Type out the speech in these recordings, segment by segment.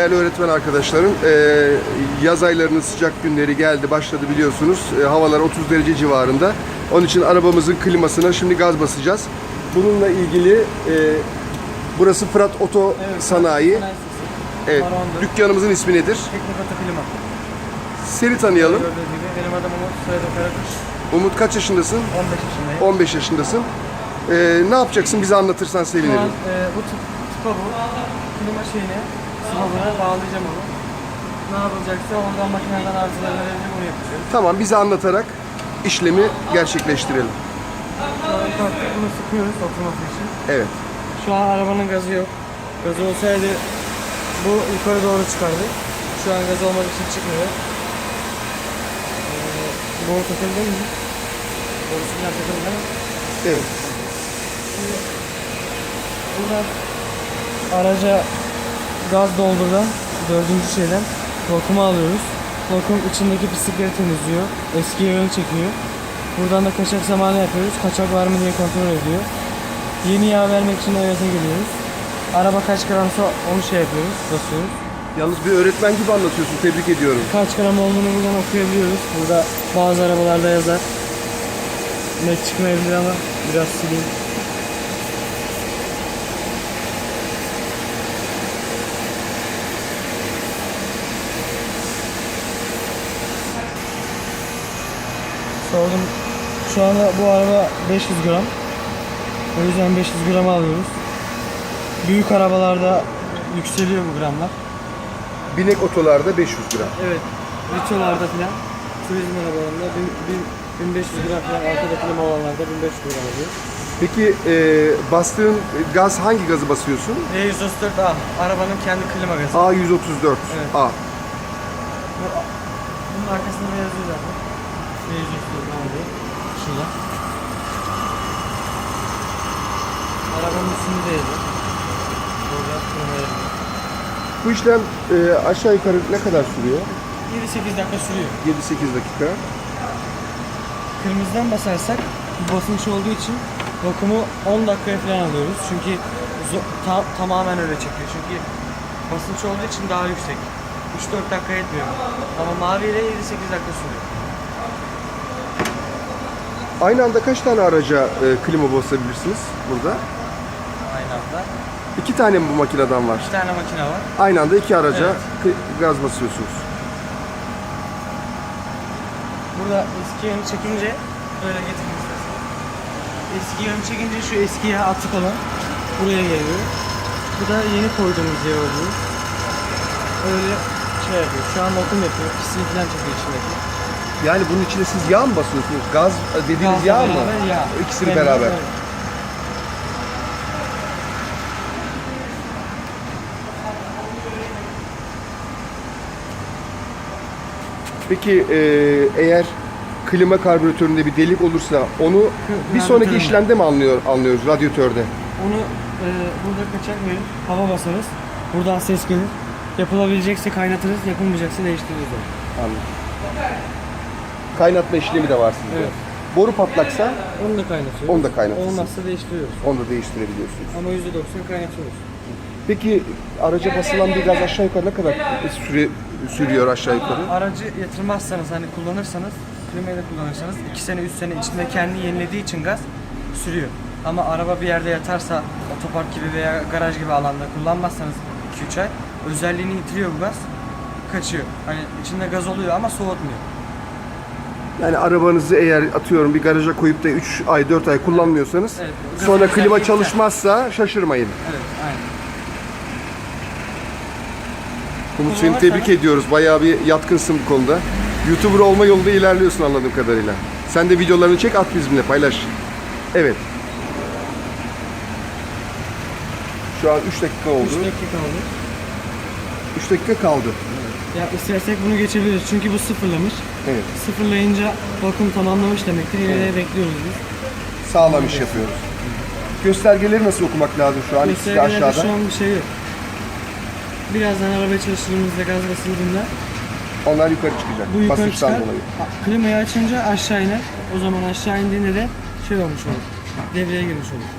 Değerli öğretmen arkadaşlarım, e, yaz aylarının sıcak günleri geldi, başladı biliyorsunuz. E, havalar 30 derece civarında. Onun için arabamızın klimasına şimdi gaz basacağız. Bununla ilgili e, burası Fırat Oto Sanayi. Evet, dükkanımızın ismi nedir? Teknik Oto Klima. Seni tanıyalım. Benim adım Umut, soyadım Karakuş. Umut kaç yaşındasın? 15 yaşındayım. 15 yaşındasın. E, ne yapacaksın? Bize anlatırsan Şu an sevinirim. e, bu tıpa bu. Klima şeyine, sıvabına bağlayacağım onu. Ne yapılacaksa oradan makineden arızalar verebilir onu yapacağız. Tamam, bize anlatarak işlemi gerçekleştirelim. Şu an kalktık bunu sıkıyoruz oturması için. Evet. Şu an arabanın gazı yok. Gazı olsaydı bu yukarı doğru çıkardı. Şu an gaz olmadığı için çıkmıyor. Ee, boru takıldı mı? Borusundan takıldı mı? Evet. Buradan araca gaz doldurdan dördüncü şeyden vakumu alıyoruz. Vakum içindeki pislikleri temizliyor. Eski yağı çekiyor. Buradan da kaçak zamanı yapıyoruz. Kaçak var mı diye kontrol ediyor. Yeni yağ vermek için ÖYT'e geliyoruz. Araba kaç gramsa onu şey yapıyoruz, basıyoruz. Yalnız bir öğretmen gibi anlatıyorsun. Tebrik ediyorum. Kaç gram olduğunu buradan okuyabiliyoruz. Burada bazı arabalarda yazar. Net çıkmayabilir ama biraz sileyim. Sordum. Şu anda bu araba 500 gram. O yüzden 500 gram alıyoruz. Büyük arabalarda yükseliyor bu gramlar. Binek otolarda 500 gram. Evet. Ritolarda filan turizm arabalarında bin- bin- 1500 gram falan arkada klima olanlarda 1500 gram oluyor. Peki e, bastığın gaz hangi gazı basıyorsun? E134A arabanın kendi klima gazı. A134. Evet. A. Bunun arkasında da yazıyor zaten. E134A diye. Şurada. Arabanın. Burada yazıyor. Bu işlem e, aşağı yukarı ne kadar sürüyor? 7-8 dakika sürüyor. 7-8 dakika. Kırmızıdan basarsak basınç olduğu için vakumu 10 dakikaya falan alıyoruz. Çünkü ta- tamamen öyle çekiyor. Çünkü basınç olduğu için daha yüksek. 3-4 dakika etmiyor. Ama mavi ile 7-8 dakika sürüyor. Aynı anda kaç tane araca e, klima basabilirsiniz burada? Aynı anda. İki tane mi bu makineden var? 2 tane makine var. Aynı anda iki araca Evet. gaz basıyorsunuz. Burada eski yönü çekince böyle istersen. Eski yönü çekince şu eski yağ atık olan buraya geliyor. Bu da yeni koyduğumuz yağ oluyor. Öyle şey yapıyor. Şu an vakum yapıyor. Pisliği falan çekiyor içindeki. Yani bunun içine siz yağ mı basıyorsunuz? Gaz e, dediğiniz Gazla yağ mı? beraber yağ. İkisini beraber. evet. Peki e, eğer klima karbüratöründe bir delik olursa onu bir sonraki işlemde mi anlıyor, anlıyoruz radyatörde? Onu e, burada kaçak verip hava basarız. Buradan ses gelir. Yapılabilecekse kaynatırız, yapılmayacaksa değiştiririz onu. Anladım. Kaynatma işlemi de var sizde. Evet. Boru patlaksa Onu da kaynatıyoruz. Onu da kaynatırsın. Olmazsa değiştiriyoruz. onu da değiştirebiliyorsunuz. Ama %90 kaynatıyoruz. Peki araca basılan bir gaz aşağı yukarı ne kadar süre sürüyor aşağı yukarı? Aracı yatırmazsanız hani kullanırsanız, klimayı da kullanırsanız 2 sene 3 sene içinde kendi yenilediği için gaz sürüyor. Ama araba bir yerde yatarsa otopark gibi veya garaj gibi alanda kullanmazsanız 2-3 ay özelliğini yitiriyor bu gaz. Kaçıyor. Hani içinde gaz oluyor ama soğutmuyor. Yani arabanızı eğer atıyorum bir garaja koyup da 3 ay 4 ay kullanmıyorsanız Evet, sonra klima özelliği çalışmazsa şaşırmayın. Evet, aynen. Umut seni Kullanırsanız- tebrik ediyoruz. Bayağı bir yatkınsın bu konuda. YouTuber olma yolunda ilerliyorsun anladığım kadarıyla. Sen de videolarını çek at bizimle paylaş. Evet. Şu an 3 dakika 3 oldu. dakika kaldı. 3 dakika kaldı. Ya istersek bunu geçebiliriz çünkü bu sıfırlamış. Evet. Sıfırlayınca vakum tamamlamış demektir. Yine de bekliyoruz biz. Sağlam iş yapıyoruz. Göstergeleri nasıl okumak lazım şu an? İkisi de Göstergelerde aşağıda. şu an bir şey yok. Birazdan arabaya çalıştığımızda gaz basıldığında Onlar yukarı çıkacak. bu yukarı Basınçtan çıkar. dolayı. A- Klimayı açınca aşağı iner. O zaman aşağı indiğinde de şey olmuş olur. Devreye girmiş olur.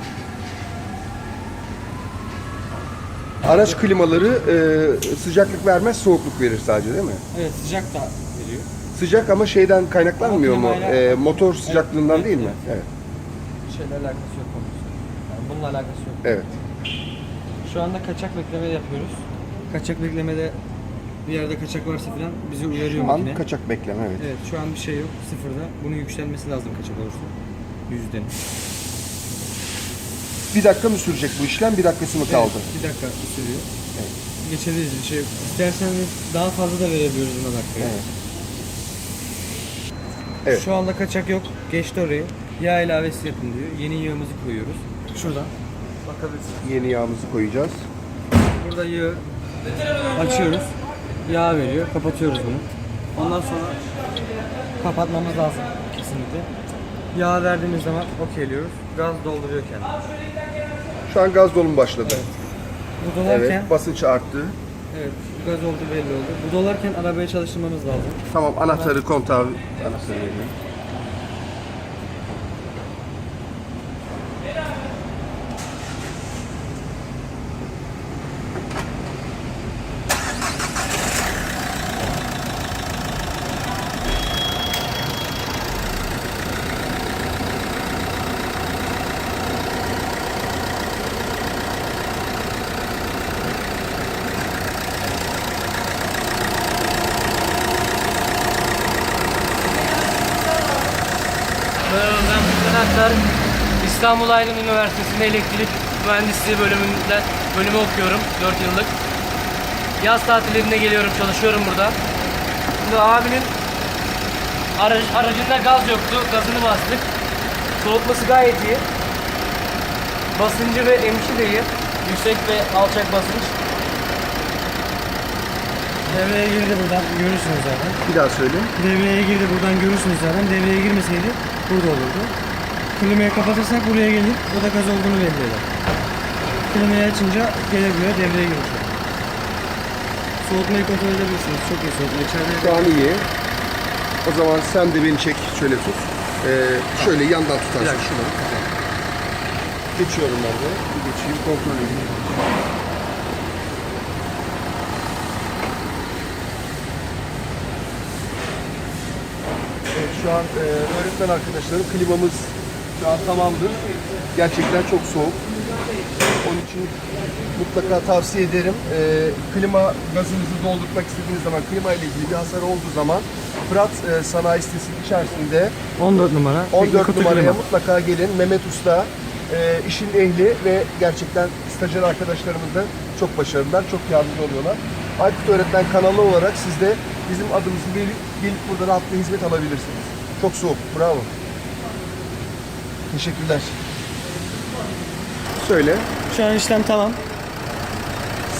Araç klimaları e, sıcaklık vermez, soğukluk verir sadece değil mi? Evet sıcak da. Sıcak ama şeyden kaynaklanmıyor mu? klimayla- E, motor sıcaklığından Evet, değil mi? evet, Evet. Şeyle alakası yok komiserim. Yani bununla alakası yok. Evet. Şu anda kaçak bekleme yapıyoruz. Kaçak beklemede bir yerde kaçak varsa falan bizi uyarıyor Şu an makine. kaçak bekleme evet. Evet şu an bir şey yok sıfırda. Bunun yükselmesi lazım kaçak olursa. Yüzden. Bir dakika mı sürecek bu işlem? Bir dakikası mı kaldı? Evet, bir dakika sürüyor. Geçebiliriz bir şey yok. İsterseniz daha fazla da verebiliyoruz buna dakikaya. Evet. Evet. Şu anda kaçak yok. Geçti orayı. Yağ ilavesi yapın diyor. Yeni yağımızı koyuyoruz. Şuradan. Bakabilirsiniz. Yeni yağımızı koyacağız. Burada yağı açıyoruz. Yağ veriyor. Kapatıyoruz bunu. Ondan sonra kapatmamız lazım kesinlikle. Yağ verdiğimiz zaman okeyliyoruz. Gaz dolduruyor kendini. Şu an gaz dolum başladı. Bu dolarken Evet, basınç arttı. evet, gaz oldu belli oldu. Bu dolarken arabayı çalıştırmamız lazım. Tamam, anahtarı kontağı anahtarı veriyorum. Aktar. İstanbul Aydın Üniversitesi'nde elektrik mühendisliği bölümünden bölümü okuyorum 4 yıllık. Yaz tatillerinde geliyorum çalışıyorum burada. Şimdi abinin aracı, aracında gaz yoktu. Gazını bastık. Soğutması gayet iyi. Basıncı ve emişi de iyi. Yüksek ve alçak basınç. Devreye girdi buradan görürsünüz zaten. Bir daha söyle. Devreye girdi buradan görürsünüz zaten. Devreye girmeseydi burada olurdu. Klimayı kapatırsak buraya gelir. O da gaz olduğunu belli eder. Klimayı açınca gelebiliyor devreye girer. Soğutmayı kontrol edebilirsiniz. Çok iyi soğutma. İçeride Şu an iyi. O zaman sen de beni çek, şöyle tut. Ee, şöyle yandan Bir tutarsın. dakika şurada. Geçiyorum ben de. Bir geçeyim, kontrol edeyim. Evet, şu an e, öğretmen arkadaşlarım klimamız an tamamdır. Gerçekten çok soğuk. Onun için mutlaka tavsiye ederim. E, klima gazınızı doldurmak istediğiniz zaman, klima ile ilgili bir hasar olduğu zaman Fırat e, Sanayi Sitesi içerisinde 14 numara. 14 numaraya mutlaka gelin. Mehmet Usta e, işin ehli ve gerçekten stajyer arkadaşlarımız da çok başarılılar, çok yardımcı oluyorlar. Aykut Öğretmen kanalı olarak siz de bizim adımızı gelip, gelip burada rahatlıkla hizmet alabilirsiniz. Çok soğuk, bravo. Teşekkürler. Söyle, Şu an işlem tamam.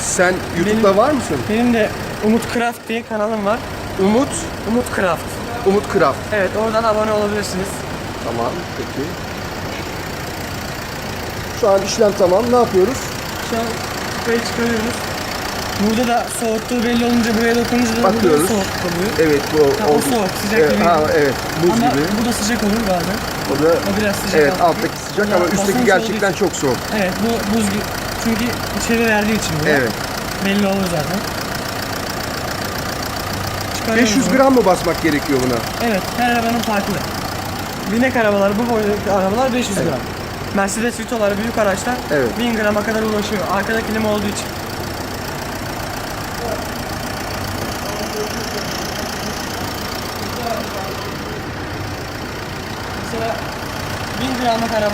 sen YouTube'da Benim- var mısın? Benim de Umut Craft diye kanalım var. Umut, Umut Craft. Umut Craft. Evet oradan abone olabilirsiniz. Tamam, peki. Şu an işlem tamam. Ne yapıyoruz? Şu an kupayı çıkarıyoruz. Burada da soğuttuğu belli olunca buraya dokununca da Bakıyoruz. burada soğuk oluyor. Evet, bu Ha, o oldu. soğuk, sıcak evet, gibi. ha, evet, buz Ama gibi. bu da sıcak olur bazen. O da O biraz sıcak. evet alttaki. alttaki sıcak Ya, ama üstteki basınç gerçekten olduğu çok soğuk. Evet bu buz gibi. Çünkü içeri verdiği için bu. Evet. Belli olur zaten. Çıkarıyorum 500 bunu. gram mı basmak gerekiyor buna? Evet her arabanın farklı. Binek arabalar bu boydaki arabalar 500 Evet. gram. Mercedes Vito'lar büyük araçlar Evet. 1000 grama kadar ulaşıyor. Arkada klima olduğu için. Mesela 1000 gramlık araba